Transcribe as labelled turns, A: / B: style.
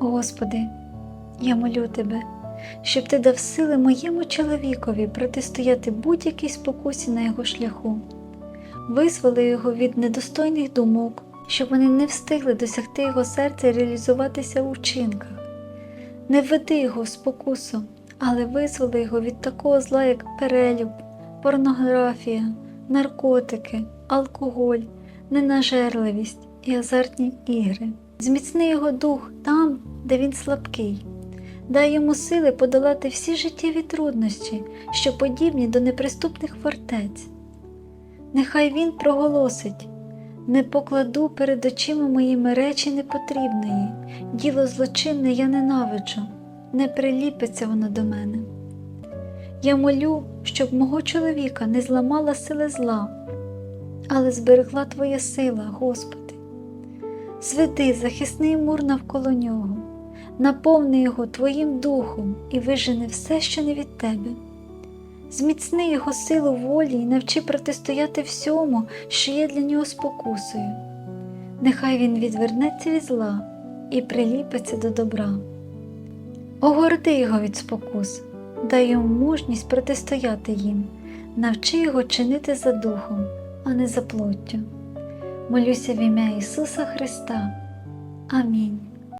A: Господи, я молю Тебе, щоб Ти дав сили моєму чоловікові протистояти будь-якій спокусі на його шляху, визволи його від недостойних думок, щоб вони не встигли досягти його серця і реалізуватися у вчинках. Не введи його в спокусу, але визволи його від такого зла, як перелюб, порнографія, наркотики, алкоголь, ненажерливість і азартні ігри. Зміцни його дух там, де він слабкий. Дай йому сили подолати всі життєві труднощі, що подібні до неприступних фортець. Нехай він проголосить не покладу перед очима моїми речі непотрібної, діло злочинне я ненавиджу, не приліпиться воно до мене. Я молю, щоб мого чоловіка не зламала сили зла, але зберегла Твоя сила, Господи. Зведи захисний мур навколо нього, наповни його Твоїм духом і вижени все, що не від Тебе. Зміцни його силу волі і навчи протистояти всьому, що є для нього спокусою. Нехай він відвернеться від зла і приліпиться до добра. Огорди його від спокус, дай йому мужність протистояти їм, навчи його чинити за духом, а не за плоттю. Молюся в ім'я Ісуса Христа. Амінь.